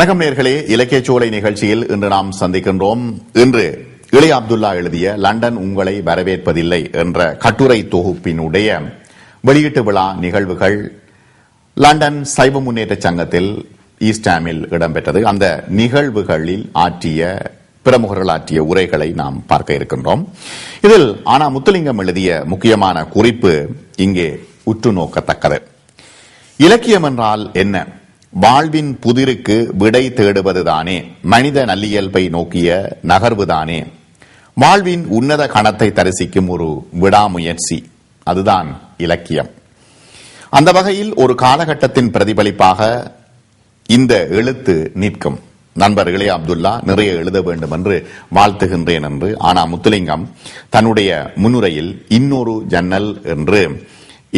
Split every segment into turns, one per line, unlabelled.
வணக்கம் நேர்களே இலக்கிய சோலை நிகழ்ச்சியில் இன்று நாம் சந்திக்கின்றோம் இன்று இளைய அப்துல்லா எழுதிய லண்டன் உங்களை வரவேற்பதில்லை என்ற கட்டுரை தொகுப்பினுடைய வெளியீட்டு விழா நிகழ்வுகள் லண்டன் சைவ முன்னேற்ற சங்கத்தில் ஈஸ்டாமில் இடம்பெற்றது அந்த நிகழ்வுகளில் ஆற்றிய பிரமுகர்கள் ஆற்றிய உரைகளை நாம் பார்க்க இருக்கின்றோம் இதில் ஆனா முத்துலிங்கம் எழுதிய முக்கியமான குறிப்பு இங்கே உற்று நோக்கத்தக்கது இலக்கியம் என்றால் என்ன வாழ்வின் புதிருக்கு விடை தேடுவதுதானே மனித நல்லியல்பை நோக்கிய நகர்வுதானே வாழ்வின் உன்னத கணத்தை தரிசிக்கும் ஒரு விடாமுயற்சி அதுதான் இலக்கியம் அந்த வகையில் ஒரு காலகட்டத்தின் பிரதிபலிப்பாக இந்த எழுத்து நிற்கும் நண்பர் இளைய அப்துல்லா நிறைய எழுத வேண்டும் என்று வாழ்த்துகின்றேன் என்று ஆனா முத்துலிங்கம் தன்னுடைய முன்னுரையில் இன்னொரு ஜன்னல் என்று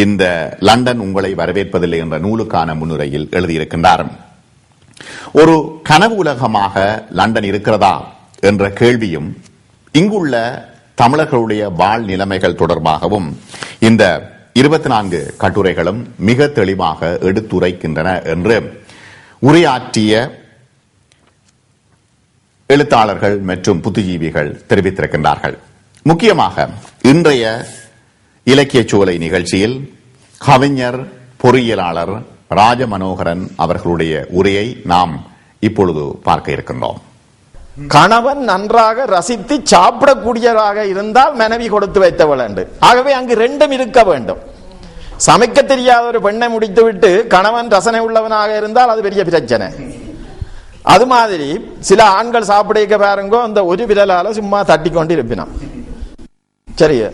இந்த லண்டன் உங்களை வரவேற்பதில்லை என்ற நூலுக்கான முன்னுரையில் எழுதியிருக்கின்றார் ஒரு கனவு உலகமாக லண்டன் இருக்கிறதா என்ற கேள்வியும் இங்குள்ள தமிழர்களுடைய வாழ் நிலைமைகள் தொடர்பாகவும் இந்த இருபத்தி நான்கு கட்டுரைகளும் மிக தெளிவாக எடுத்துரைக்கின்றன என்று உரையாற்றிய எழுத்தாளர்கள் மற்றும் புத்திஜீவிகள் தெரிவித்திருக்கின்றார்கள் முக்கியமாக இன்றைய இலக்கிய சூலை நிகழ்ச்சியில் கவிஞர் பொறியியலாளர் ராஜமனோகரன் அவர்களுடைய உரையை நாம் இப்பொழுது பார்க்க இருக்கின்றோம்
கணவன் நன்றாக ரசித்து சாப்பிடக்கூடியவராக இருந்தால் மனைவி கொடுத்து வைத்த அண்டு ஆகவே அங்கு ரெண்டும் இருக்க வேண்டும் சமைக்க தெரியாத ஒரு பெண்ணை முடித்துவிட்டு கணவன் ரசனை உள்ளவனாக இருந்தால் அது பெரிய பிரச்சனை அது மாதிரி சில ஆண்கள் சாப்பிட பாருங்கோ அந்த ஒரு விரலால சும்மா தட்டி கொண்டு இருப்பினான் சரியா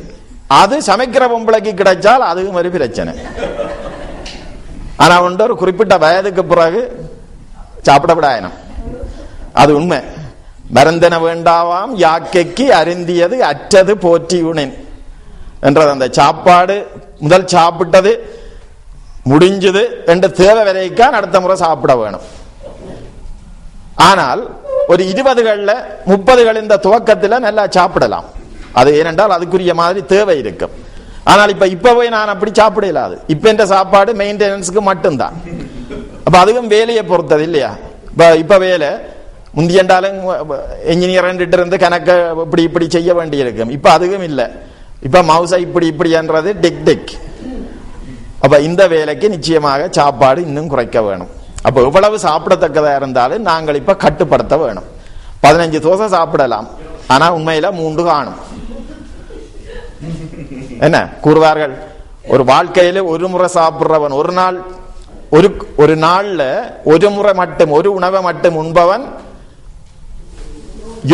அது சமைக்கிற பொம்பளைக்கு கிடைச்சால் அதுவும் ஒரு பிரச்சனை ஆனா உண்டு ஒரு குறிப்பிட்ட வயதுக்கு பிறகு சாப்பிடப்படாயணும் அது உண்மை மருந்தன வேண்டாவாம் யாக்கைக்கு அருந்தியது அற்றது போற்றியுனேன் என்றது அந்த சாப்பாடு முதல் சாப்பிட்டது முடிஞ்சது என்று தேவை வரைக்கும் அடுத்த முறை சாப்பிட வேணும் ஆனால் ஒரு இருபதுகளில் முப்பதுகள் இந்த துவக்கத்தில் நல்லா சாப்பிடலாம் அது ஏனென்றால் அதுக்குரிய மாதிரி தேவை இருக்கும் ஆனால் இப்ப இப்போவே நான் அப்படி சாப்பிட இல்லாது இப்போ என்ற சாப்பாடு மெயின்டெனன்ஸுக்கு மட்டும்தான் அப்ப அதுவும் வேலையை பொறுத்தது இல்லையா இப்ப இப்ப வேலை முந்தியண்டாலும் என்ஜினியர் இருந்து கணக்க இப்படி இப்படி செய்ய வேண்டியிருக்கும் இப்ப அதுவும் இல்லை இப்ப மவுசை இப்படி இப்படின்றது டிக் டிக் அப்ப இந்த வேலைக்கு நிச்சயமாக சாப்பாடு இன்னும் குறைக்க வேணும் அப்போ எவ்வளவு சாப்பிடத்தக்கதா இருந்தாலும் நாங்கள் இப்ப கட்டுப்படுத்த வேணும் பதினஞ்சு தோசை சாப்பிடலாம் ஆனா உண்மையில மூன்று காணும் என்ன கூறுவார்கள் ஒரு வாழ்க்கையில ஒரு முறை சாப்பிடுறவன் ஒரு நாள் ஒரு ஒரு நாள்ல ஒரு முறை மட்டும் ஒரு உணவை மட்டும் உண்பவன்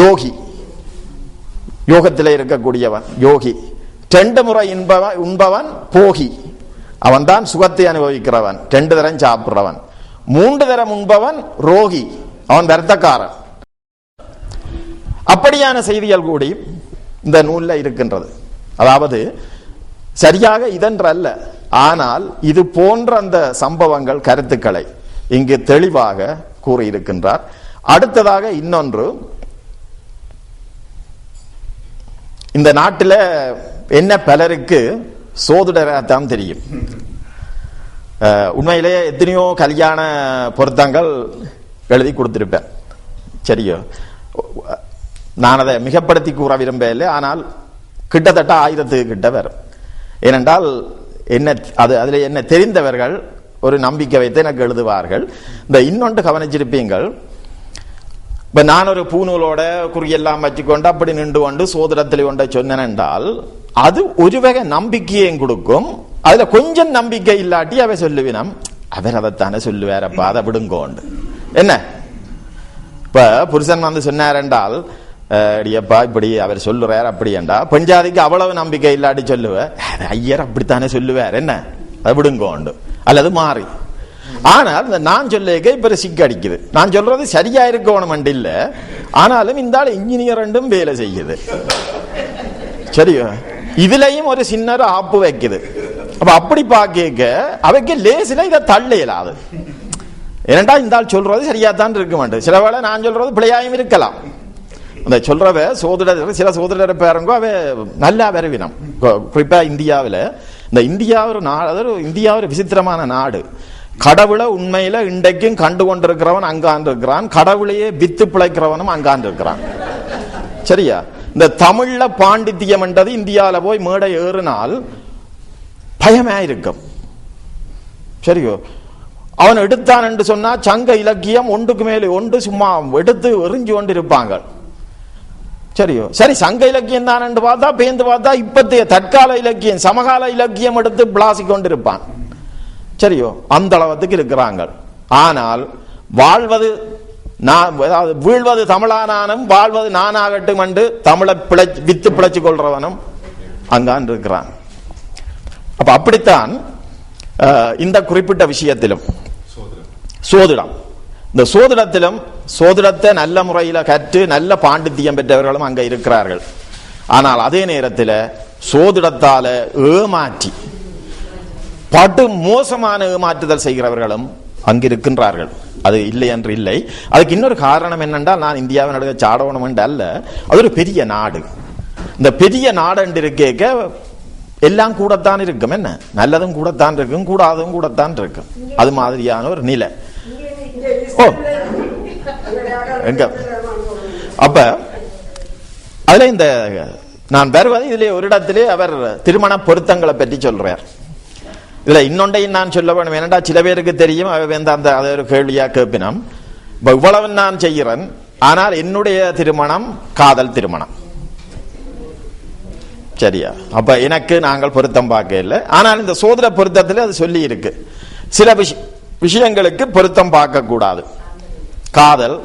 யோகி யோகத்தில் இருக்கக்கூடியவன் யோகி ரெண்டு முறை இன்பவன் உண்பவன் போகி அவன் தான் சுகத்தை அனுபவிக்கிறவன் ரெண்டு தரம் சாப்பிட்றவன் மூன்று தரம் உண்பவன் ரோகி அவன் வருத்தக்காரன் அப்படியான செய்திகள் கூடி இந்த நூலில் இருக்கின்றது அதாவது சரியாக இதென்றல்ல ஆனால் இது போன்ற அந்த சம்பவங்கள் கருத்துக்களை இங்கு தெளிவாக கூறியிருக்கின்றார் அடுத்ததாக இன்னொன்று இந்த நாட்டில் என்ன பலருக்கு சோதிடராகத்தான் தெரியும் உண்மையிலேயே எத்தனையோ கல்யாண பொருத்தங்கள் எழுதி கொடுத்துருப்பேன் சரியோ நான் அதை மிகப்படுத்தி கூற விரும்பவில்லை ஆனால் கிட்டத்தட்ட ஆயிரத்துக்கு கிட்ட வரும் ஏனென்றால் என்ன அது அதில் என்ன தெரிந்தவர்கள் ஒரு நம்பிக்கை வைத்து எனக்கு எழுதுவார்கள் இந்த இன்னொன்று கவனிச்சிருப்பீங்கள் இப்போ நான் ஒரு பூநூலோட குறியெல்லாம் வச்சுக்கொண்டு அப்படி நின்று கொண்டு சோதனத்தில் கொண்ட சொன்னேனென்றால் அது ஒரு வகை நம்பிக்கையும் கொடுக்கும் அதில் கொஞ்சம் நம்பிக்கை இல்லாட்டி அவை சொல்லுவினம் அவர் அதைத்தானே சொல்லுவாரப்பா அதை விடுங்கோண்டு என்ன இப்போ புருஷன் வந்து சொன்னார் என்றால் அடியப்பா இப்படி அவர் சொல்லுறார் அப்படி என்றா பெஞ்சாதிக்கு அவ்வளவு நம்பிக்கை இல்லாட்டி சொல்லுவேன் ஐயர் அப்படித்தானே சொல்லுவார் என்ன அதை விடுங்கோண்டு அல்லது மாறி ஆனால் இந்த நான் சொல்லேக்க இப்ப சிக்க அடிக்குது நான் சொல்றது சரியா இருக்கணும் இல்லை ஆனாலும் இந்த ஆள் இன்ஜினியர் ரெண்டும் வேலை செய்யுது சரியா இதுலயும் ஒரு சின்ன ஆப்பு வைக்குது அப்ப அப்படி பாக்க அவைக்கு லேசில இதை தள்ளையிலாது ஏனண்டா இந்த ஆள் சொல்றது சரியா தான் இருக்க மாட்டேன் சில வேளை நான் சொல்றது பிள்ளையாயும் இருக்கலாம் அந்த சொல்றவ சோதரர் சில சோதரர் பேரங்க அவ நல்லா வரவினம் குறிப்பா இந்தியாவில் இந்த இந்தியா ஒரு நாடு அதாவது இந்தியா ஒரு விசித்திரமான நாடு கடவுளை உண்மையில இன்றைக்கும் கண்டு கொண்டிருக்கிறவன் அங்காந்து இருக்கிறான் கடவுளையே வித்து பிழைக்கிறவனும் அங்காந்து இருக்கிறான் சரியா இந்த தமிழ்ல பாண்டித்தியம் என்றது இந்தியாவில் போய் மேடை ஏறினால் பயமே இருக்கும் சரியோ அவன் எடுத்தான் என்று சொன்னா சங்க இலக்கியம் ஒன்றுக்கு மேலே ஒன்று சும்மா எடுத்து எறிஞ்சு கொண்டிருப்பாங்க சரியோ சரி சங்க இலக்கியம் என்று பார்த்தா பேந்து பார்த்தா இப்பத்திய தற்கால இலக்கியம் சமகால இலக்கியம் எடுத்து பிளாசி கொண்டிருப்பான் சரியோ அந்த அளவத்துக்கு இருக்கிறாங்க ஆனால் வாழ்வது நான் அதாவது வீழ்வது தமிழானானும் வாழ்வது நானாகட்டும் என்று தமிழை பிழை வித்து பிழைச்சு கொள்றவனும் அங்கான் இருக்கிறான் அப்ப அப்படித்தான் இந்த குறிப்பிட்ட விஷயத்திலும் சோதிடம் இந்த சோதிடத்திலும் சோதிடத்தை நல்ல முறையில் கற்று நல்ல பாண்டித்தியம் பெற்றவர்களும் அங்கே இருக்கிறார்கள் ஆனால் அதே நேரத்தில் சோதிடத்தால் ஏமாற்றி பாட்டு மோசமான ஏமாற்றுதல் செய்கிறவர்களும் அங்கு இருக்கின்றார்கள் அது இல்லை என்று இல்லை அதுக்கு இன்னொரு காரணம் என்னென்றால் நான் இந்தியாவின் நடுக சாடவனம் என்று அல்ல அது ஒரு பெரிய நாடு இந்த பெரிய நாடு என்று இருக்கேக்க எல்லாம் கூடத்தான் இருக்கும் என்ன நல்லதும் கூடத்தான் இருக்கும் கூடாதும் கூடத்தான் இருக்கும் அது மாதிரியான ஒரு நிலை ஓ எங்க அப்ப அதுல இந்த நான் வருவது இதுல ஒரு இடத்திலே அவர் திருமண பொருத்தங்களை பற்றி சொல்றார் இதுல இன்னொன்றையும் நான் சொல்ல வேணும் ஏனண்டா சில பேருக்கு தெரியும் அவர் வந்து அந்த அதை ஒரு கேள்வியா கேப்பினம் இவ்வளவு நான் செய்கிறேன் ஆனால் என்னுடைய திருமணம் காதல் திருமணம் சரியா அப்ப எனக்கு நாங்கள் பொருத்தம் பார்க்க இல்லை ஆனால் இந்த சோதர பொருத்தத்தில் அது சொல்லி இருக்கு சில விஷயங்களுக்கு பொருத்தம் பார்க்க கூடாது காதல்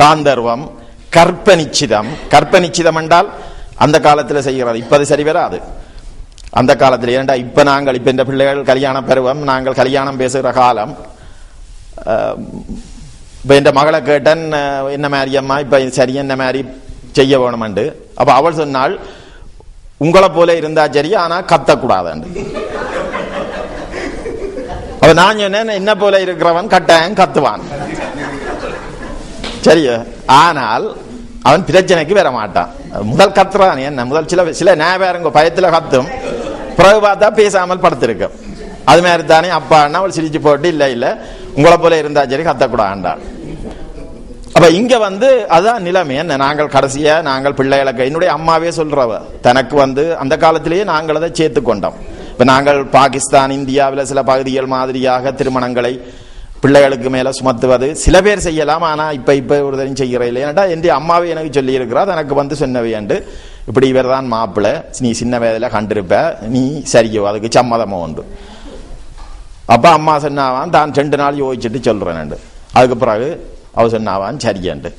காந்தர்வம் கற்பனிச்சிதம் கற்பனிச்சிதம் என்றால் அந்த காலத்தில் செய்கிறது இப்போ அது சரி வராது அந்த காலத்தில் ஏண்டா இப்போ நாங்கள் இப்போ இந்த பிள்ளைகள் கல்யாண பருவம் நாங்கள் கல்யாணம் பேசுகிற காலம் இப்போ என் மகளை கேட்டன் என்ன மாதிரி அம்மா இப்போ சரி என்ன மாதிரி செய்ய வேணுமெண்டு அப்போ அவள் சொன்னாள் உங்களை போல இருந்தா சரி ஆனால் கத்தக்கூடாதுண்டு அப்போ நான் சொன்னேன் என்ன போல இருக்கிறவன் கட்டாயம் கத்துவான் சரி ஆனால் அவன் பிரச்சனைக்கு வர மாட்டான் முதல் கத்துறான் என்ன முதல் சில சில ஞாபகம் பயத்தில் கத்தும் பிறகு பார்த்தா பேசாமல் படுத்திருக்கும் அது மாதிரி தானே அப்பான்னா அவள் சிரிச்சு போட்டு இல்லை இல்லை உங்களை போல இருந்தா சரி கத்தக்கூடாண்டாள் அப்ப இங்க வந்து அதான் நிலைமை என்ன நாங்கள் கடைசிய நாங்கள் பிள்ளைகளுக்கு என்னுடைய அம்மாவே சொல்றவ தனக்கு வந்து அந்த காலத்திலேயே நாங்கள் அதை சேர்த்து கொண்டோம் இப்போ நாங்கள் பாகிஸ்தான் இந்தியாவில் சில பகுதிகள் மாதிரியாக திருமணங்களை பிள்ளைகளுக்கு மேலே சுமத்துவது சில பேர் செய்யலாம் ஆனால் இப்போ இப்போ ஒரு தரம் செய்கிற இல்லை என் அம்மாவே எனக்கு சொல்லியிருக்கிறார் எனக்கு வந்து என்று இப்படி இவர் தான் மாப்பிள்ளை நீ சின்ன வயதில் கண்டிருப்ப நீ சரியோ அதுக்கு சம்மதமோ உண்டு அப்போ அம்மா சொன்னாவான் தான் ரெண்டு நாள் யோசிச்சுட்டு சொல்கிறேன் அதுக்கு பிறகு அவர் சொன்னாவான் சரியாண்டு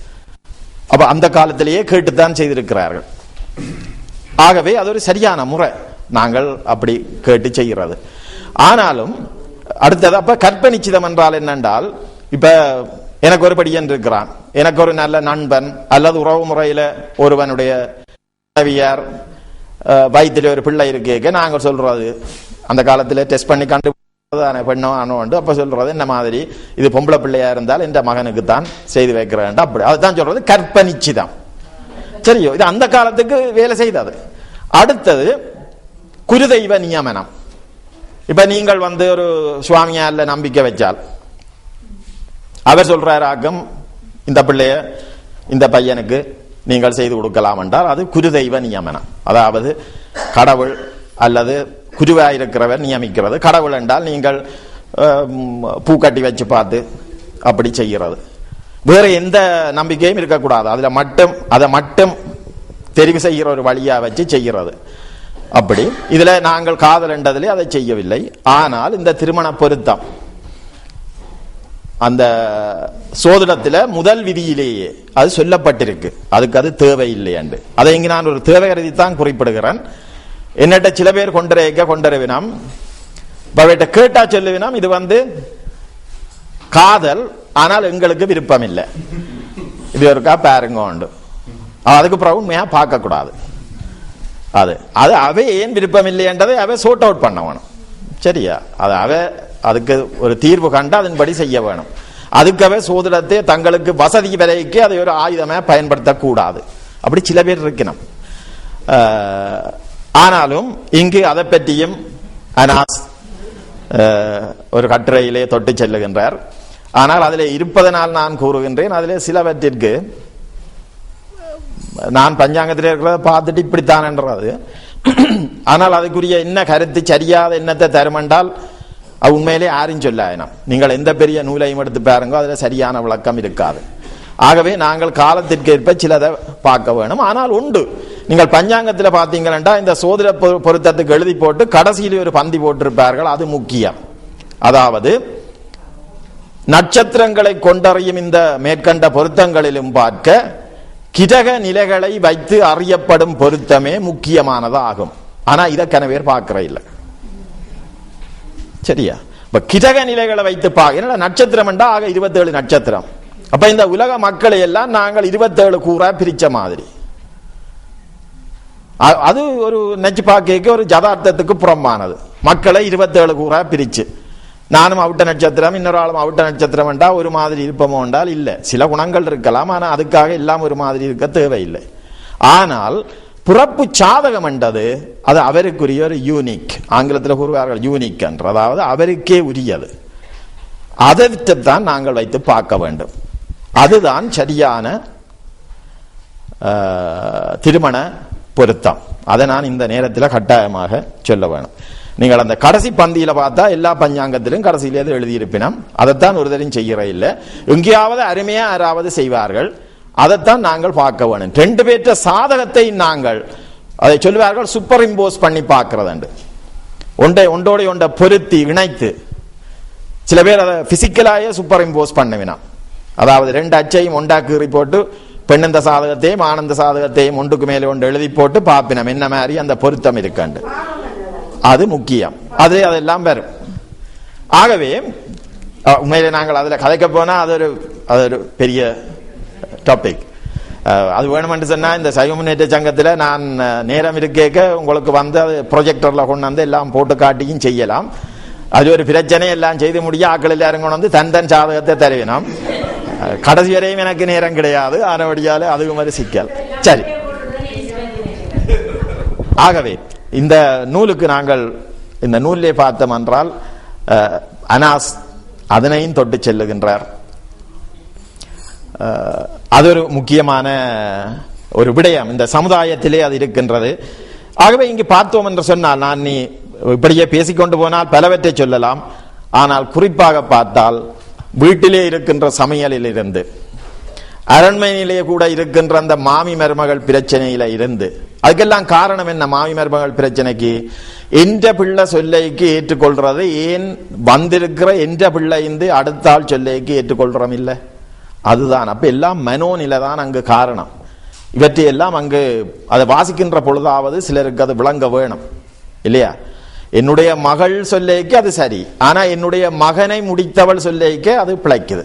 அப்போ அந்த காலத்திலேயே கேட்டுத்தான் செய்திருக்கிறார்கள் ஆகவே அது ஒரு சரியான முறை நாங்கள் அப்படி கேட்டு செய்கிறது ஆனாலும் அடுத்தது அப்ப கற்பனிச்சிதம் என்றால் என்னென்றால் இப்ப எனக்கு ஒரு படியன் இருக்கிறான் எனக்கு ஒரு நல்ல நண்பன் அல்லது உறவு முறையில ஒருவனுடைய உதவியார் வயிற்றில் ஒரு பிள்ளை இருக்கேக்க நாங்கள் சொல்றது அந்த காலத்தில் டெஸ்ட் பண்ணி கண்டுபிடிச்சதான பெண்ணோ ஆனோண்டு அப்போ சொல்றது என்ன மாதிரி இது பொம்பளை பிள்ளையா இருந்தால் என்ற மகனுக்கு தான் செய்து வைக்கிறேன் அப்படி அதுதான் சொல்றது கற்பனிச்சிதம் சரியோ இது அந்த காலத்துக்கு வேலை செய்தது அடுத்தது குருதெய்வ நியமனம் இப்ப நீங்கள் வந்து ஒரு சுவாமியால நம்பிக்கை வச்சால் அவர் சொல்றாரு ஆக்கம் இந்த பிள்ளைய இந்த பையனுக்கு நீங்கள் செய்து கொடுக்கலாம் என்றால் அது குருதெய்வ நியமனம் அதாவது கடவுள் அல்லது குருவாயிருக்கிறவர் நியமிக்கிறது கடவுள் என்றால் நீங்கள் பூக்கட்டி வச்சு பார்த்து அப்படி செய்கிறது வேற எந்த நம்பிக்கையும் இருக்கக்கூடாது அதில் மட்டும் அதை மட்டும் தெரிவு செய்கிற ஒரு வழியாக வச்சு செய்கிறது அப்படி இதில் நாங்கள் காதல் என்றதிலே அதை செய்யவில்லை ஆனால் இந்த திருமண பொருத்தம் அந்த சோதனத்தில் முதல் விதியிலேயே அது சொல்லப்பட்டிருக்கு அதுக்கு அது தேவையில்லை என்று அதை இங்கு நான் ஒரு தேவை கருதி தான் குறிப்பிடுகிறேன் என்னட்ட சில பேர் கொண்டரைக்க கொண்டரவினாம் பவேட்ட கேட்டா சொல்லுவினாம் இது வந்து காதல் ஆனால் எங்களுக்கு விருப்பம் இல்லை இது ஒருக்கா பாருங்க உண்டு அதுக்கு பிறகு பார்க்க பார்க்கக்கூடாது அது அது அவை ஏன் விருப்பம் என்றதை அவை சோர்ட் அவுட் பண்ண வேணும் சரியா அது அவை அதுக்கு ஒரு தீர்வு கண்டு அதன்படி செய்ய வேணும் அதுக்கவே சோதிடத்தை தங்களுக்கு வசதி விலைக்கு அதை ஒரு ஆயுதமாக பயன்படுத்தக்கூடாது அப்படி சில பேர் இருக்கணும் ஆனாலும் இங்கு அதை பற்றியும் அனாஸ் ஒரு கட்டுரையிலே தொட்டு செல்லுகின்றார் ஆனால் அதில் இருப்பதனால் நான் கூறுகின்றேன் அதில் சிலவற்றிற்கு நான் பஞ்சாங்கத்தில் இருக்கிறத பார்த்துட்டு இப்படித்தானன்றது ஆனால் அதுக்குரிய என்ன கருத்து சரியாத எண்ணத்தை தருமென்றால் அது உண்மையிலே யாரும் சொல்லாயினம் நீங்கள் எந்த பெரிய நூலையும் எடுத்து பாருங்கோ அதில் சரியான விளக்கம் இருக்காது ஆகவே நாங்கள் காலத்திற்கேற்ப சிலதை பார்க்க வேணும் ஆனால் உண்டு நீங்கள் பஞ்சாங்கத்தில் பார்த்தீங்கன்னா இந்த சோதர பொருத்தத்துக்கு எழுதி போட்டு கடைசியில் ஒரு பந்தி போட்டிருப்பார்கள் அது முக்கியம் அதாவது நட்சத்திரங்களை கொண்டறியும் இந்த மேற்கண்ட பொருத்தங்களிலும் பார்க்க கிடக நிலைகளை வைத்து அறியப்படும் பொருத்தமே முக்கியமானதாகும் ஆனா இதை கன பேர் பார்க்கிற இல்லை சரியா இப்ப கிடக நிலைகளை வைத்து பார்க்க என்னடா நட்சத்திரம் என்றா ஆக இருபத்தேழு நட்சத்திரம் அப்ப இந்த உலக மக்களை எல்லாம் நாங்கள் இருபத்தேழு கூறா பிரிச்ச மாதிரி அது ஒரு நச்சு பார்க்க ஒரு ஜதார்த்தத்துக்கு புறம்பானது மக்களை இருபத்தேழு கூறா பிரிச்சு நானும் அவிட்ட நட்சத்திரம் இன்னொரு ஆளும் அவிட்ட நட்சத்திரம் என்றால் ஒரு மாதிரி இருப்போமோ என்றால் இல்லை சில குணங்கள் இருக்கலாம் ஆனால் அதுக்காக எல்லாம் ஒரு மாதிரி இருக்க தேவையில்லை ஆனால் புறப்பு சாதகம் என்றது அது அவருக்குரிய ஒரு யூனிக் ஆங்கிலத்தில் கூறுவார்கள் யூனிக் என்று அதாவது அவருக்கே உரியது அதை தான் நாங்கள் வைத்து பார்க்க வேண்டும் அதுதான் சரியான திருமண பொருத்தம் அதை நான் இந்த நேரத்தில் கட்டாயமாக சொல்ல வேணும் நீங்கள் அந்த கடைசி பந்தியில பார்த்தா எல்லா பஞ்சாங்கத்திலும் கடைசியிலேயே எழுதியிருப்பினோம் அதைத்தான் ஒரு தரம் செய்கிற இல்லை எங்கேயாவது அருமையாக யாராவது செய்வார்கள் அதைத்தான் நாங்கள் பார்க்க வேணும் ரெண்டு பேற்ற சாதகத்தை நாங்கள் அதை சொல்லுவார்கள் சூப்பர் இம்போஸ் பண்ணி பார்க்கறதுண்டு ஒன்றை ஒன்றோடைய ஒன்றை பொருத்தி இணைத்து சில பேர் அதை பிசிக்கலாயே சூப்பர் இம்போஸ் பண்ணவினா அதாவது ரெண்டு அச்சையும் கீறி போட்டு பெண்ணந்த சாதகத்தையும் ஆனந்த சாதகத்தையும் ஒன்றுக்கு மேலே ஒன்று எழுதி போட்டு பார்ப்பினம் என்ன மாதிரி அந்த பொருத்தம் இருக்காண்டு அது முக்கியம் அது அதெல்லாம் வரும் ஆகவே உண்மையிலே நாங்கள் அதில் கதைக்க போனால் அது ஒரு அது ஒரு பெரிய டாபிக் அது வேணுமென்று சொன்னால் இந்த சைவ முன்னேற்ற சங்கத்தில் நான் நேரம் இருக்கேக்க உங்களுக்கு வந்து அது ப்ரொஜெக்டர்ல கொண்டு வந்து எல்லாம் போட்டு காட்டியும் செய்யலாம் அது ஒரு பிரச்சனை எல்லாம் செய்து முடிய ஆக்கள் எல்லாரும் கொண்டு வந்து தன் தன் சாதகத்தை தருவினோம் கடைசி வரையும் எனக்கு நேரம் கிடையாது ஆனபடியால் அதுவும் மாதிரி சிக்கல் சரி ஆகவே இந்த நூலுக்கு நாங்கள் இந்த நூலே பார்த்தோம் என்றால் அனாஸ் அதனையும் தொட்டு செல்லுகின்றார் அது ஒரு முக்கியமான ஒரு விடயம் இந்த சமுதாயத்திலே அது இருக்கின்றது ஆகவே இங்கு பார்த்தோம் என்று சொன்னால் நான் நீ இப்படியே பேசிக்கொண்டு போனால் பலவற்றை சொல்லலாம் ஆனால் குறிப்பாக பார்த்தால் வீட்டிலே இருக்கின்ற சமையலில் இருந்து அரண்மனையிலேயே கூட இருக்கின்ற அந்த மாமி மருமகள் பிரச்சனையில இருந்து அதுக்கெல்லாம் காரணம் என்ன மாமி மருமகள் பிரச்சனைக்கு என்ற பிள்ளை சொல்லைக்கு ஏற்றுக்கொள்றது ஏன் வந்திருக்கிற என்ற பிள்ளை இருந்து அடுத்த ஆள் சொல்லைக்கு ஏற்றுக்கொள்றோம் இல்லை அதுதான் அப்ப எல்லாம் மனோநிலை தான் அங்கு காரணம் எல்லாம் அங்கு அதை வாசிக்கின்ற பொழுதாவது சிலருக்கு அது விளங்க வேணும் இல்லையா என்னுடைய மகள் சொல்லைக்கு அது சரி ஆனா என்னுடைய மகனை முடித்தவள் சொல்லைக்கு அது பிழைக்குது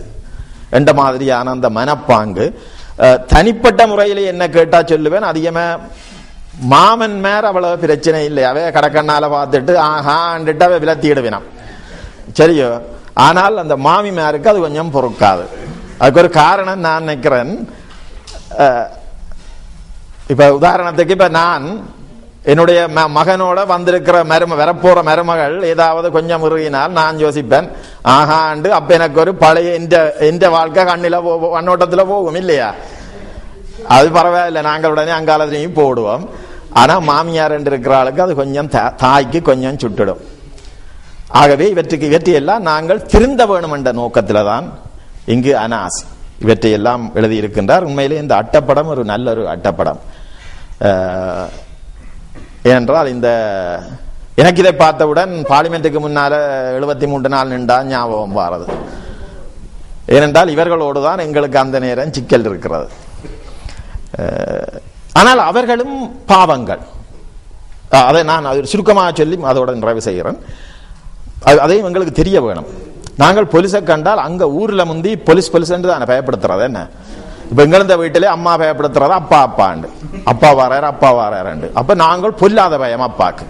எந்த மாதிரியான அந்த மனப்பாங்கு தனிப்பட்ட முறையில் என்ன கேட்டா சொல்லுவேன் அதிகமா மாமன் மேர் அவ்வளவு பிரச்சனை இல்லை அவைய கடக்கண்ணால பார்த்துட்டு ஆஹான்ட்டு அவை விலத்திடுவினான் சரியோ ஆனால் அந்த மாமி மேருக்கு அது கொஞ்சம் பொறுக்காது அதுக்கு ஒரு காரணம் நான் நினைக்கிறேன் இப்போ உதாரணத்துக்கு இப்போ நான் என்னுடைய மகனோட வந்திருக்கிற மரும வரப்போற மருமகள் ஏதாவது கொஞ்சம் இறுகினால் நான் யோசிப்பேன் ആഹാണ്ട് അപ്പൊ എനക്കൊരു പഴയ എന്റെ வாழ்க்கை கண்ணில போகும் കണ്ണോട്ടത്തിലെ போகும் இல்லையா அது பரவாயில்ல நாங்கள் உடனே அங்காலத்திலையும் போடுவோம் ஆனால் மாமியார் என்று இருக்கிற ஆளுக்கு அது கொஞ்சம் தாய்க்கு கொஞ்சம் சுட்டுடும் ஆகவே இவற்றுக்கு இவற்றையெல்லாம் நாங்கள் திருந்த வேணும் என்ற நோக்கத்தில் தான் இங்கு அனாஸ் இவற்றையெல்லாம் எழுதியிருக்கின்றார் உண்மையிலே இந்த அட்டப்படம் ஒரு நல்ல ஒரு அட்டப்படம் ஏனென்றால் இந்த எனக்கு இதை பார்த்தவுடன் பார்லிமெண்ட்டுக்கு முன்னால எழுபத்தி மூன்று நாள் நின்றா ஞாபகம் வாரது ஏனென்றால் இவர்களோடு தான் எங்களுக்கு அந்த நேரம் சிக்கல் இருக்கிறது ஆனால் அவர்களும் பாவங்கள் அதை நான் அது சுருக்கமாக சொல்லி அதோட நிறைவு செய்கிறேன் அது அதையும் எங்களுக்கு தெரிய வேணும் நாங்கள் போலீஸை கண்டால் அங்கே ஊரில் முந்தி போலீஸ் என்று தான் பயப்படுத்துறது என்ன இப்போ எங்கிருந்த வீட்டிலே அம்மா பயப்படுத்துறது அப்பா அப்பாண்டு அப்பா வாராரு அப்பா வாராருண்டு அப்போ நாங்கள் பொல்லாத பயம் அப்பாக்கு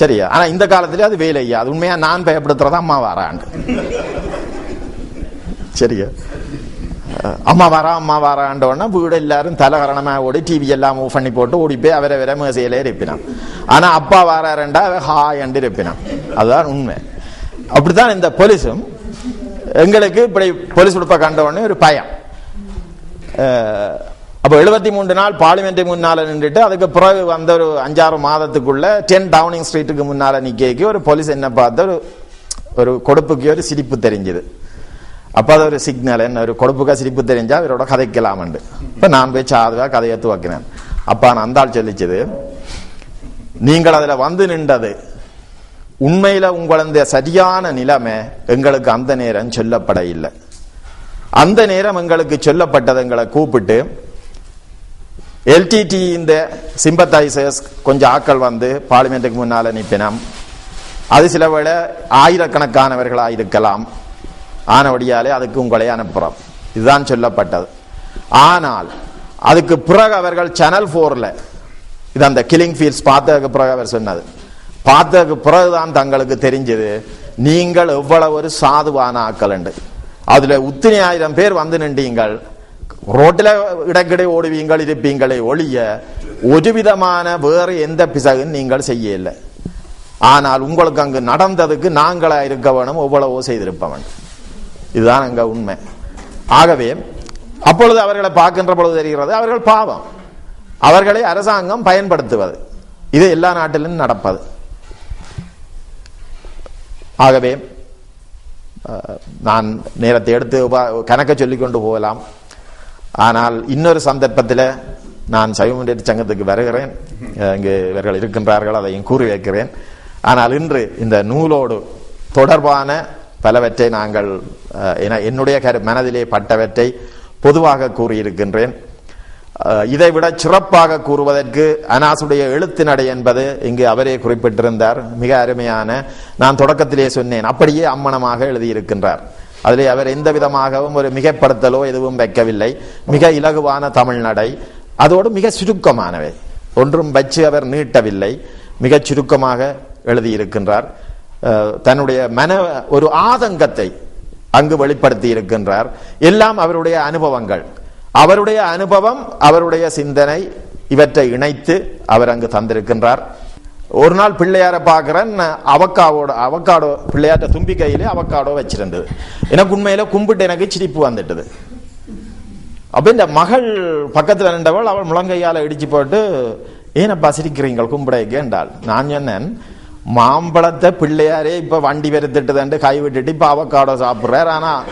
சரியா ஆனா இந்த காலத்திலே அது வேலை ஐயா அது உண்மையா நான் பயப்படுத்துறதா அம்மா வாராண்டு சரியா அம்மா வரா அம்மா வராண்டோன்னா வீடு எல்லாரும் தலகரணமா ஓடி டிவி எல்லாம் மூவ் பண்ணி போட்டு ஓடி போய் அவரை வேற மேசையிலே இருப்பினான் ஆனா அப்பா வராரண்டா ஹாய் ஹாயண்டு இருப்பினான் அதுதான் உண்மை அப்படித்தான் இந்த போலீஸும் எங்களுக்கு இப்படி போலீஸ் உடுப்பை கண்ட உடனே ஒரு பயம் அப்போ எழுபத்தி மூன்று நாள் பார்லிமெண்ட் முன்னால் நின்றுட்டு அதுக்கு பிறகு வந்த ஒரு அஞ்சாறு மாதத்துக்குள்ள டென் டவுனிங் ஸ்ட்ரீட்டுக்கு முன்னால் நிற்க ஒரு போலீஸ் என்ன பார்த்த ஒரு ஒரு கொடுப்புக்கு ஒரு சிரிப்பு தெரிஞ்சது அப்போ அது ஒரு சிக்னல் என்ன ஒரு கொடுப்புக்கா சிரிப்பு தெரிஞ்சால் அவரோட கதைக்கலாமண்டு இப்போ நான் போய் சாதுவாக கதையை துவக்கினேன் அப்பா நான் அந்தாள் சொல்லிச்சது நீங்கள் அதில் வந்து நின்றது உண்மையில் உங்களது சரியான நிலைமை எங்களுக்கு அந்த நேரம் சொல்லப்பட இல்லை அந்த நேரம் எங்களுக்கு சொல்லப்பட்டது எங்களை கூப்பிட்டு எல்டிடி இந்த சிம்பத்தைசர்ஸ் கொஞ்சம் ஆக்கள் வந்து பார்லிமெண்ட்டுக்கு முன்னால் அனுப்பினோம் அது சில வேளை ஆயிரக்கணக்கானவர்களாக இருக்கலாம் ஆனபடியாலே அதுக்கு உங்களை அனுப்புகிறோம் இதுதான் சொல்லப்பட்டது ஆனால் அதுக்கு பிறகு அவர்கள் சேனல் ஃபோரில் இது அந்த கிலிங் ஃபீல்ஸ் பார்த்ததுக்கு பிறகு அவர் சொன்னது பார்த்ததுக்கு பிறகுதான் தங்களுக்கு தெரிஞ்சது நீங்கள் எவ்வளவு ஒரு சாதுவான ஆக்கள் உண்டு அதில் உத்தினி ஆயிரம் பேர் வந்து நின்றீங்கள் ரோட்டில் இடக்கிடை ஓடுவீங்கள் இருப்பீங்களே ஒழிய ஒரு விதமான வேறு எந்த பிசகு நீங்கள் செய்யலை ஆனால் உங்களுக்கு அங்கு நடந்ததுக்கு நாங்களாக இருக்கவனும் எவ்வளவோ செய்திருப்பவன் இதுதான் அங்கே உண்மை ஆகவே அப்பொழுது அவர்களை பார்க்கின்ற பொழுது தெரிகிறது அவர்கள் பாவம் அவர்களை அரசாங்கம் பயன்படுத்துவது இது எல்லா நாட்டிலும் நடப்பது ஆகவே நான் நேரத்தை எடுத்து கணக்கை சொல்லிக்கொண்டு போகலாம் ஆனால் இன்னொரு சந்தர்ப்பத்தில் நான் சைவ முன்னேற்ற சங்கத்துக்கு வருகிறேன் இங்கு இவர்கள் இருக்கின்றார்கள் அதையும் கூறி வைக்கிறேன் ஆனால் இன்று இந்த நூலோடு தொடர்பான பலவற்றை நாங்கள் என்னுடைய கரு மனதிலே பட்டவற்றை பொதுவாக கூறியிருக்கின்றேன் இதைவிட சிறப்பாக கூறுவதற்கு அனாசுடைய எழுத்து நடை என்பது இங்கு அவரே குறிப்பிட்டிருந்தார் மிக அருமையான நான் தொடக்கத்திலே சொன்னேன் அப்படியே அம்மனமாக எழுதியிருக்கின்றார் அதில் அவர் எந்த விதமாகவும் ஒரு மிகப்படுத்தலோ எதுவும் வைக்கவில்லை மிக இலகுவான தமிழ் நடை அதோடு மிக சுருக்கமானவை ஒன்றும் வச்சு அவர் நீட்டவில்லை மிக சுருக்கமாக எழுதியிருக்கின்றார் தன்னுடைய மன ஒரு ஆதங்கத்தை அங்கு வெளிப்படுத்தி இருக்கின்றார் எல்லாம் அவருடைய அனுபவங்கள் அவருடைய அனுபவம் அவருடைய சிந்தனை இவற்றை இணைத்து அவர் அங்கு தந்திருக்கின்றார் ஒரு நாள் பிள்ளையார பார்க்குறேன் அவக்காவோட அவக்காடோ பிள்ளையார்ட்ட தும்பி கையிலே அவக்காடோ வச்சிருந்தது எனக்கு உண்மையில் கும்பிட்டு எனக்கு சிரிப்பு வந்துட்டது அப்போ இந்த மகள் பக்கத்தில் நின்றவள் அவள் முழங்கையால் இடிச்சு போட்டு ஏனப்பா சிரிக்கிறீங்க கும்பிடைக்கு என்றாள் நான் சொன்னேன் மாம்பழத்தை பிள்ளையாரே இப்போ வண்டி வெறுத்துட்டு கை விட்டுட்டு இப்போ அவக்காடோ சாப்பிட்றார் ஆனால்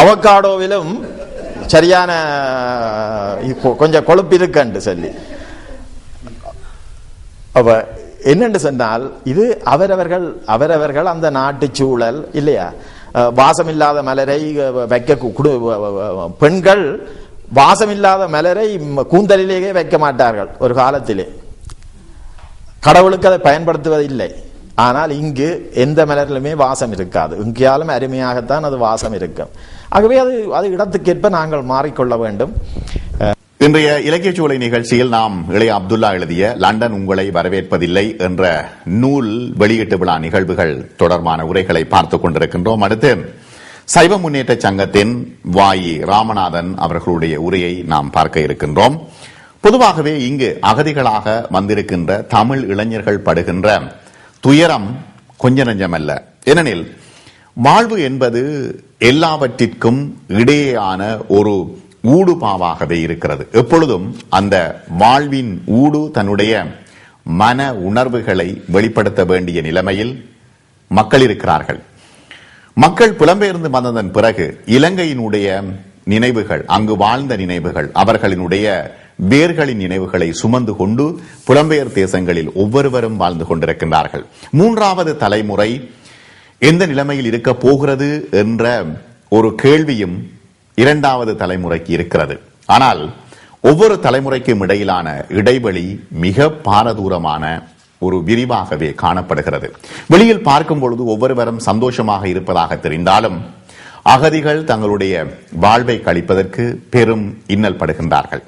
அவக்காடோவிலும் சரியான கொஞ்சம் கொழுப்பு இருக்கண்டு சொல்லி என்னென்று சொன்னால் இது அவரவர்கள் அவரவர்கள் அந்த நாட்டு சூழல் இல்லையா வாசமில்லாத மலரை வைக்க பெண்கள் வாசமில்லாத மலரை கூந்தலிலேயே வைக்க மாட்டார்கள் ஒரு காலத்திலே கடவுளுக்கு அதை பயன்படுத்துவதில்லை ஆனால் இங்கு எந்த மலரிலுமே வாசம் இருக்காது எங்கேயாலும் அருமையாகத்தான் அது வாசம் இருக்கும் ஆகவே அது அது இடத்துக்கேற்ப நாங்கள் மாறிக்கொள்ள வேண்டும்
இன்றைய இலக்கிய சூளை நிகழ்ச்சியில் நாம் இளைய அப்துல்லா எழுதிய லண்டன் உங்களை வரவேற்பதில்லை என்ற நூல் வெளியீட்டு விழா நிகழ்வுகள் தொடர்பான உரைகளை பார்த்துக் கொண்டிருக்கின்றோம் அடுத்து சைவ முன்னேற்ற சங்கத்தின் வாயி ராமநாதன் அவர்களுடைய உரையை நாம் பார்க்க இருக்கின்றோம் பொதுவாகவே இங்கு அகதிகளாக வந்திருக்கின்ற தமிழ் இளைஞர்கள் படுகின்ற துயரம் கொஞ்ச நஞ்சமல்ல ஏனெனில் வாழ்வு என்பது எல்லாவற்றிற்கும் இடையேயான ஒரு ஊடுபாவாகவே இருக்கிறது எப்பொழுதும் அந்த வாழ்வின் ஊடு தன்னுடைய மன உணர்வுகளை வெளிப்படுத்த வேண்டிய நிலைமையில் மக்கள் இருக்கிறார்கள் மக்கள் புலம்பெயர்ந்து வந்ததன் பிறகு இலங்கையினுடைய நினைவுகள் அங்கு வாழ்ந்த நினைவுகள் அவர்களினுடைய வேர்களின் நினைவுகளை சுமந்து கொண்டு புலம்பெயர் தேசங்களில் ஒவ்வொருவரும் வாழ்ந்து கொண்டிருக்கின்றார்கள் மூன்றாவது தலைமுறை எந்த நிலைமையில் இருக்க போகிறது என்ற ஒரு கேள்வியும் இரண்டாவது தலைமுறைக்கு இருக்கிறது ஆனால் ஒவ்வொரு தலைமுறைக்கும் இடையிலான இடைவெளி மிக பாரதூரமான ஒரு விரிவாகவே காணப்படுகிறது வெளியில் பார்க்கும் பொழுது ஒவ்வொருவரும் சந்தோஷமாக இருப்பதாக தெரிந்தாலும் அகதிகள் தங்களுடைய வாழ்வை கழிப்பதற்கு பெரும் இன்னல் படுகின்றார்கள்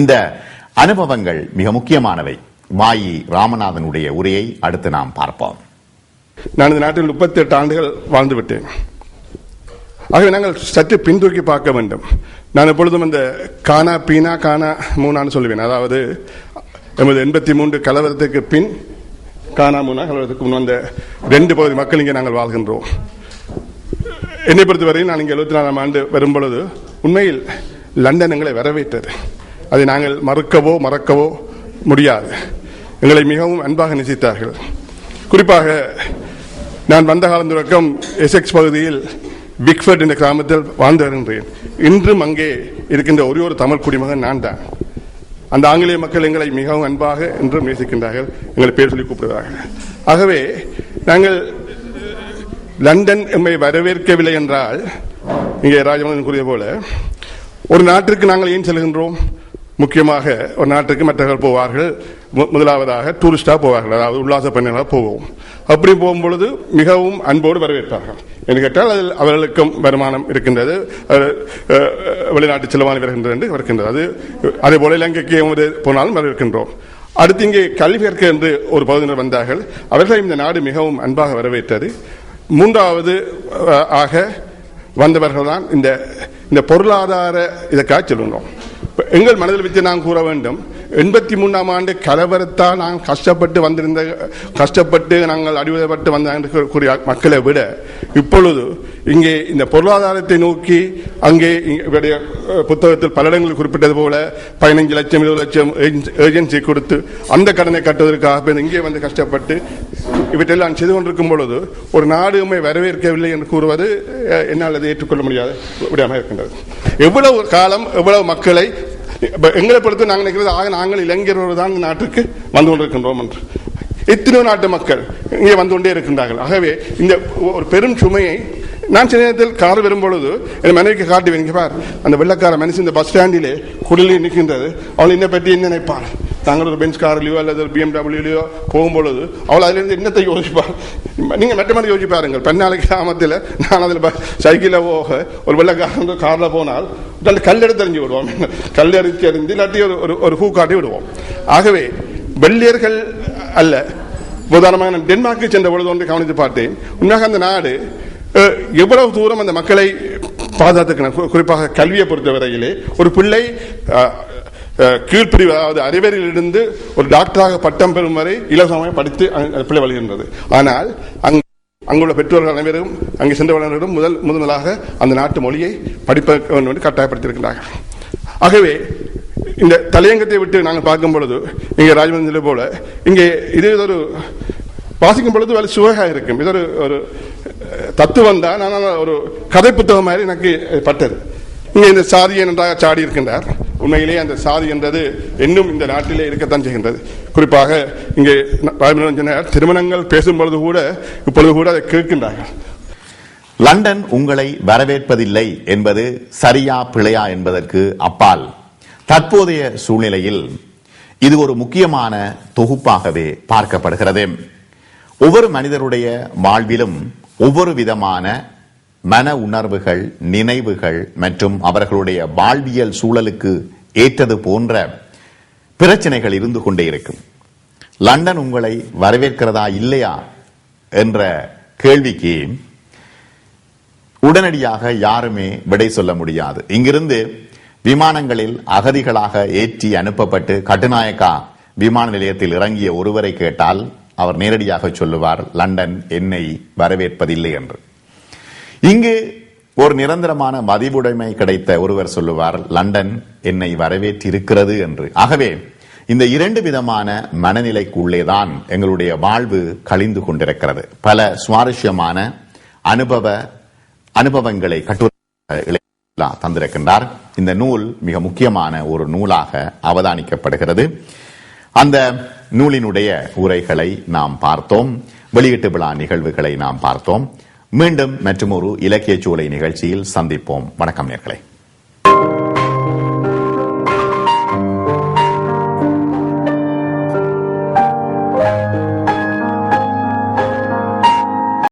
இந்த அனுபவங்கள் மிக முக்கியமானவை வாயி ராமநாதனுடைய உரையை அடுத்து நாம் பார்ப்போம்
நான் இந்த நாட்டில் முப்பத்தி எட்டு ஆண்டுகள் வாழ்ந்துவிட்டேன் ஆகவே நாங்கள் சற்று பின்தூக்கி பார்க்க வேண்டும் நான் எப்பொழுதும் அந்த கானா பீனா கானா மூணான்னு சொல்லுவேன் அதாவது எமது எண்பத்தி மூன்று கலவரத்துக்கு பின் கானா மூணா கலவரத்துக்கு முன் வந்த ரெண்டு பகுதி மக்கள் இங்கே நாங்கள் வாழ்கின்றோம் என்னை பொறுத்தவரையும் நான் இங்கே எழுபத்தி நாலாம் ஆண்டு வரும்பொழுது உண்மையில் லண்டன் எங்களை வரவேற்றது அதை நாங்கள் மறுக்கவோ மறக்கவோ முடியாது எங்களை மிகவும் அன்பாக நிசித்தார்கள் குறிப்பாக நான் வந்த காலம் காலந்துறக்கம் எஸ்எக்ஸ் பகுதியில் பிக்ஃபர்ட் என்ற கிராமத்தில் வாழ்ந்து வருகின்றேன் இன்றும் அங்கே இருக்கின்ற ஒரே ஒரு தமிழ் குடிமகன் நான் தான் அந்த ஆங்கிலேய மக்கள் எங்களை மிகவும் அன்பாக என்றும் நேசிக்கின்றார்கள் எங்களை பேர் சொல்லி கூப்பிடுகிறார்கள் ஆகவே நாங்கள் லண்டன் எம்மை வரவேற்கவில்லை என்றால் இங்கே ராஜமன் கூறிய போல ஒரு நாட்டிற்கு நாங்கள் ஏன் செல்கின்றோம் முக்கியமாக ஒரு நாட்டுக்கு மற்றவர்கள் போவார்கள் முதலாவதாக டூரிஸ்டாக போவார்கள் அதாவது உல்லாச பயணிகளாக போவோம் அப்படி போகும்பொழுது மிகவும் அன்போடு வரவேற்பார்கள் என்று கேட்டால் அதில் அவர்களுக்கும் வருமானம் இருக்கின்றது வெளிநாட்டு செலவானி வருகின்றது என்று வருகின்றது அது அதே போல இலங்கைக்கு போனாலும் வரவேற்கின்றோம் அடுத்து இங்கே கல்வி கற்க என்று ஒரு பகுதியினர் வந்தார்கள் அவர்கள் இந்த நாடு மிகவும் அன்பாக வரவேற்றது மூன்றாவது ஆக வந்தவர்கள் தான் இந்த இந்த பொருளாதார இதற்காக சொல்லணும் எங்கள் மனதில் வைத்து நான் கூற வேண்டும் எண்பத்தி மூணாம் ஆண்டு கலவரத்தால் நாங்கள் கஷ்டப்பட்டு வந்திருந்த கஷ்டப்பட்டு நாங்கள் அடிவதப்பட்டு வந்த கூறிய மக்களை விட இப்பொழுது இங்கே இந்த பொருளாதாரத்தை நோக்கி அங்கே இவருடைய புத்தகத்தில் பல இடங்களில் குறிப்பிட்டது போல பதினஞ்சு லட்சம் இருபது லட்சம் ஏஜென்சி கொடுத்து அந்த கடனை கட்டுவதற்காக இங்கே வந்து கஷ்டப்பட்டு இவற்றெல்லாம் செய்து கொண்டிருக்கும் பொழுது ஒரு நாடுமே வரவேற்கவில்லை என்று கூறுவது என்னால் அதை ஏற்றுக்கொள்ள முடியாது விடாமல் இருக்கின்றது எவ்வளவு காலம் எவ்வளவு மக்களை இப்போ எங்களை பொறுத்து நாங்கள் நினைக்கிறது ஆக நாங்கள் இளைஞர்கள் தான் நாட்டுக்கு வந்து கொண்டிருக்கின்றோம் என்று எத்தனையோ நாட்டு மக்கள் இங்கே வந்து கொண்டே இருக்கின்றார்கள் ஆகவே இந்த ஒரு பெரும் சுமையை நான் சின்ன நேரத்தில் கார் வரும்பொழுது என் மனைவிக்கு காட்டி இங்கே பார் அந்த வெள்ளக்கார மனுஷன் இந்த பஸ் ஸ்டாண்டிலே குடலில் நிற்கின்றது அவள் என்ன பற்றி என்ன நினைப்பாள் தாங்கள் ஒரு பெஞ்ச் கார்லையோ அல்லது ஒரு பிஎம்டபிள்யூலையோ போகும்பொழுது அவள் அதுலேருந்து என்னத்தை யோசிப்பாள் நீங்கள் மெட்ட மட்டுமல்ல யோசிப்பாருங்கள் பெண்ணாலை கிராமத்தில் நான் அதில் சைக்கிளில் போக ஒரு வெள்ளக்காரன் காரில் போனால் நல்ல கல்லெடுத்து எறிஞ்சு விடுவோம் கல்லெடுத்து அறிஞ்சு இல்லாட்டி ஒரு ஒரு ஒரு ஹூக்காட்டி விடுவோம் ஆகவே வெள்ளியர்கள் அல்ல உதாரணமாக நான் டென்மார்க்கு சென்ற பொழுது ஒன்று கவனித்து பார்த்தேன் உண்மையாக அந்த நாடு எவ்வளவு தூரம் அந்த மக்களை பாதுகாத்துக்கணும் குறிப்பாக கல்வியை பொறுத்தவரையிலே ஒரு பிள்ளை கீழ்பிரிவு அதாவது இருந்து ஒரு டாக்டராக பட்டம் பெறும் வரை இலவசமாக படித்து பிள்ளை வழிகின்றது ஆனால் அங் அங்குள்ள பெற்றோர்கள் அனைவரும் அங்கே சென்றவர்களும் முதல் முதலாக அந்த நாட்டு மொழியை படிப்ப வேண்டும் கட்டாயப்படுத்தியிருக்கிறார்கள் ஆகவே இந்த தலையங்கத்தை விட்டு நாங்கள் பார்க்கும் பொழுது இங்கே ராஜமந்திர போல இங்கே இது ஒரு வாசிக்கும் பொழுது வேலை சுவையாக இருக்கும் இது ஒரு ஒரு தத்துவம் தான் ஆனால் ஒரு கதை புத்தகம் மாதிரி எனக்கு பட்டது இங்கே இந்த சாதியை நன்றாக சாடி இருக்கின்றார் உண்மையிலே அந்த சாதி என்றது இன்னும் இந்த நாட்டிலே இருக்கத்தான் செய்கின்றது குறிப்பாக இங்கே ராஜமரஞ்சனர் திருமணங்கள் பேசும்பொழுது கூட இப்பொழுது கூட அதை கேட்கின்றார்கள்
லண்டன் உங்களை வரவேற்பதில்லை என்பது சரியா பிழையா என்பதற்கு அப்பால் தற்போதைய சூழ்நிலையில் இது ஒரு முக்கியமான தொகுப்பாகவே பார்க்கப்படுகிறது ஒவ்வொரு மனிதருடைய வாழ்விலும் ஒவ்வொரு விதமான மன உணர்வுகள் நினைவுகள் மற்றும் அவர்களுடைய வாழ்வியல் சூழலுக்கு ஏற்றது போன்ற பிரச்சனைகள் இருந்து கொண்டே இருக்கும் லண்டன் உங்களை வரவேற்கிறதா இல்லையா என்ற கேள்விக்கு உடனடியாக யாருமே விடை சொல்ல முடியாது இங்கிருந்து விமானங்களில் அகதிகளாக ஏற்றி அனுப்பப்பட்டு கட்டுநாயக்கா விமான நிலையத்தில் இறங்கிய ஒருவரை கேட்டால் அவர் நேரடியாக சொல்லுவார் லண்டன் என்னை வரவேற்பதில்லை என்று இங்கு ஒரு நிரந்தரமான மதிவுடைமை கிடைத்த ஒருவர் சொல்லுவார் லண்டன் என்னை வரவேற்றிருக்கிறது என்று ஆகவே இந்த இரண்டு விதமான மனநிலைக்குள்ளேதான் எங்களுடைய வாழ்வு கழிந்து கொண்டிருக்கிறது பல சுவாரஸ்யமான அனுபவ அனுபவங்களை கட்டுரை தந்திருக்கின்றார் இந்த நூல் மிக முக்கியமான ஒரு நூலாக அவதானிக்கப்படுகிறது அந்த நூலினுடைய உரைகளை நாம் பார்த்தோம் வெளியீட்டு விழா நிகழ்வுகளை நாம் பார்த்தோம் மீண்டும் மற்றும் ஒரு இலக்கிய சூளை நிகழ்ச்சியில் சந்திப்போம் வணக்கம் நேர்களை